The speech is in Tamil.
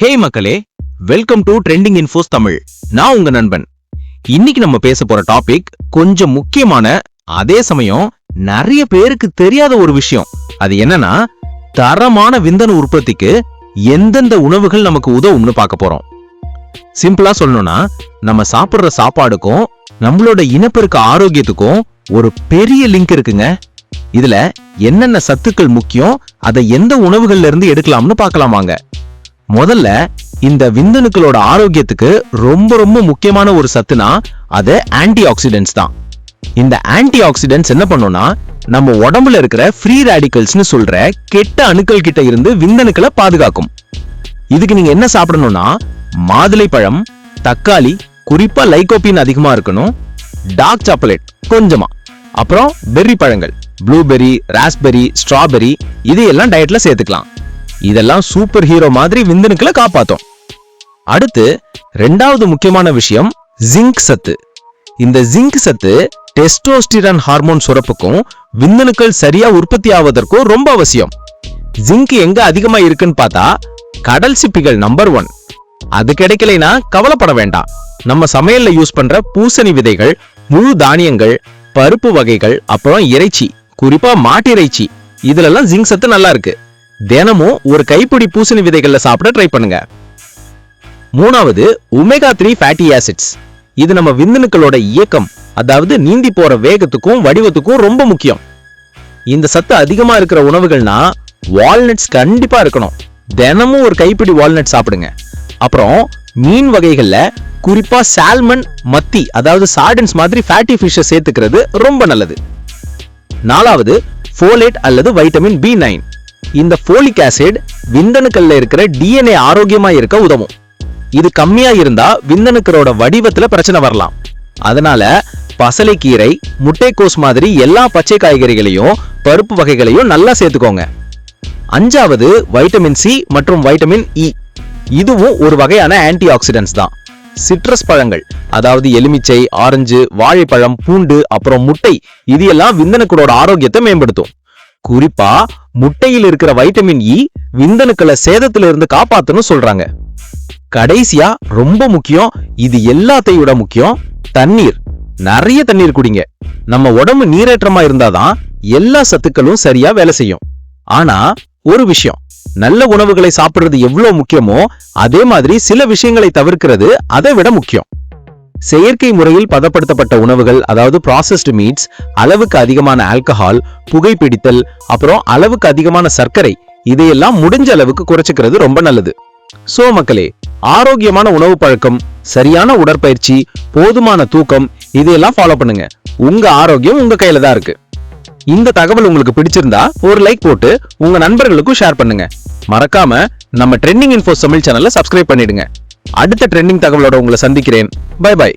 ஹே மக்களே welcome to trending infos Tamil நான் உங்க நண்பன். இன்னைக்கு நம்ம பேச போற டாபிக் கொஞ்சம் முக்கியமான அதே சமயம் நிறைய பேருக்கு தெரியாத ஒரு விஷயம். அது என்னன்னா தரமான விந்தன உற்பத்திக்கு எந்தெந்த உணவுகள் நமக்கு உதவும்னு பார்க்க போறோம். சிம்பிளா சொல்லணும்னா நம்ம சாப்பிடுற சாப்பாடுக்கும் நம்மளோட இனப்பெருக்க ஆரோக்கியத்துக்கும் ஒரு பெரிய லிங்க் இருக்குங்க. இதுல என்னென்ன சத்துக்கள் முக்கியம் அதை எந்த உணவுகள்ல இருந்து எடுக்கலாம்னு பார்க்கலாம் வாங்க முதல்ல இந்த விந்தணுக்களோட ஆரோக்கியத்துக்கு ரொம்ப ரொம்ப முக்கியமான ஒரு சத்துனா அது ஆன்டி ஆக்சிடென்ட்ஸ் தான். இந்த ஆன்டி ஆக்சிடென்ட்ஸ் என்ன பண்ணும்னா நம்ம உடம்புல இருக்கிற ஃப்ரீ ரேடிக்கல்ஸ்னு சொல்ற கெட்ட அணுக்கள் கிட்ட இருந்து விந்தணுக்களை பாதுகாக்கும். இதுக்கு நீங்க என்ன சாப்பிடணும்னா மாதுளை பழம் தக்காளி குறிப்பா லைகோபின் அதிகமா இருக்கணும் டார்க் சாக்லேட் கொஞ்சமா அப்புறம் பெர்ரி பழங்கள் ப்ளூபெர்ரி ராஸ்பெர்ரி ஸ்ட்ராபெர்ரி இதையெல்லாம் டயட்ல சேர்த்துக்கலாம். இதெல்லாம் சூப்பர் ஹீரோ மாதிரி விந்தணுக்களை காப்பாத்தும். அடுத்து ரெண்டாவது முக்கியமான விஷயம் ஜிங்க் சத்து. இந்த ஜிங்க் சத்து டெஸ்டோஸ்டிரான் ஹார்மோன் சுரப்புக்கும் விந்தணுக்கள் சரியா உற்பத்தி ஆவதற்கும் ரொம்ப அவசியம். ஜிங்க் எங்க அதிகமா இருக்குன்னு பார்த்தா கடல் சிப்பிகள் நம்பர் ஒன் அது கிடைக்கலைனா கவலைப்பட வேண்டாம். நம்ம சமையல்ல யூஸ் பண்ற பூசணி விதைகள் முழு தானியங்கள் பருப்பு வகைகள் அப்புறம் இறைச்சி குறிப்பா மாட்டிறைச்சி இதுலலாம் ஜிங்க் சத்து நல்லா இருக்கு. தினமும் ஒரு கைப்பிடி பூசணி விதைகள்ல சாப்பிட ட்ரை பண்ணுங்க. மூணாவது ஒமேகா த்ரீ ஃபேட்டி ஆசிட்ஸ் இது நம்ம விந்தணுக்களோட இயக்கம். அதாவது நீந்தி போற வேகத்துக்கும் வடிவத்துக்கும் ரொம்ப முக்கியம். இந்த சத்து அதிகமா இருக்கிற உணவுகள்னா வால்நட்ஸ் கண்டிப்பா இருக்கணும். தினமும் ஒரு கைப்பிடி வால்நட் சாப்பிடுங்க. அப்புறம் மீன் வகைகள்ல குறிப்பா சால்மன் மத்தி அதாவது சார்டன்ஸ் மாதிரி ஃபேட்டி ஃபிஷ்ஷை சேர்த்துக்கிறது ரொம்ப நல்லது. நாலாவது ஃபோலேட் அல்லது வைட்டமின் பி நைன் இந்த ஃபோலிக் ஆசிட் விந்தணுக்கள்ல இருக்கிற டிஎன்ஏ ஆரோக்கியமா இருக்க உதவும். இது கம்மியா இருந்தா விந்தணுக்களோட வடிவத்துல பிரச்சனை வரலாம். அதனால பசலைக்கீரை முட்டைக்கோஸ் மாதிரி எல்லா பச்சை காய்கறிகளையும் பருப்பு வகைகளையும் நல்லா சேர்த்துக்கோங்க. அஞ்சாவது வைட்டமின் சி மற்றும் வைட்டமின் இ e. இதுவும் ஒரு வகையான ஆன்டி ஆக்சிடென்ட்ஸ் தான். சிட்ரஸ் பழங்கள் அதாவது எலுமிச்சை ஆரஞ்சு வாழைப்பழம் பூண்டு அப்புறம் முட்டை இது எல்லாம் விந்தணுக்களோட ஆரோக்கியத்தை மேம்படுத்தும். குறிப்பா முட்டையில் இருக்கிற வைட்டமின் இ e விந்தணுக்களை சேதத்துல இருந்து காப்பாத்தணும் சொல்றாங்க. கடைசியா ரொம்ப முக்கியம் இது எல்லாத்தையும் விட முக்கியம் தண்ணீர். நிறைய தண்ணீர் குடிங்க. நம்ம உடம்பு நீரேற்றமா இருந்தாதான் எல்லா சத்துக்களும் சரியா வேலை செய்யும். ஆனா ஒரு விஷயம் நல்ல உணவுகளை சாப்பிடுறது எவ்வளவு முக்கியமோ அதே மாதிரி சில விஷயங்களை தவிர்க்கிறது அதை விட முக்கியம். செயற்கை முறையில் பதப்படுத்தப்பட்ட உணவுகள் அதாவது ப்ராசஸ்டு மீட்ஸ் அளவுக்கு அதிகமான ஆல்கஹால் புகைப்பிடித்தல் அப்புறம் அளவுக்கு அதிகமான சர்க்கரை இதையெல்லாம் முடிஞ்ச அளவுக்கு குறைச்சிக்கிறது ரொம்ப நல்லது. சோ மக்களே ஆரோக்கியமான உணவு பழக்கம் சரியான உடற்பயிற்சி போதுமான தூக்கம் இதையெல்லாம் ஃபாலோ பண்ணுங்க. உங்க ஆரோக்கியம் உங்க கையில தான் இருக்கு. இந்த தகவல் உங்களுக்கு பிடிச்சிருந்தா ஒரு லைக் போட்டு உங்க நண்பர்களுக்கும் ஷேர் பண்ணுங்க. மறக்காம நம்ம ட்ரெண்டிங் இன்ஃபோ தமிழ் சேனலை சப்ஸ்கிரைப் பண்ணிடுங்க. அடுத்த ட்ரெண்டிங் தகவலோட உங்களை சந்திக்கிறேன். By by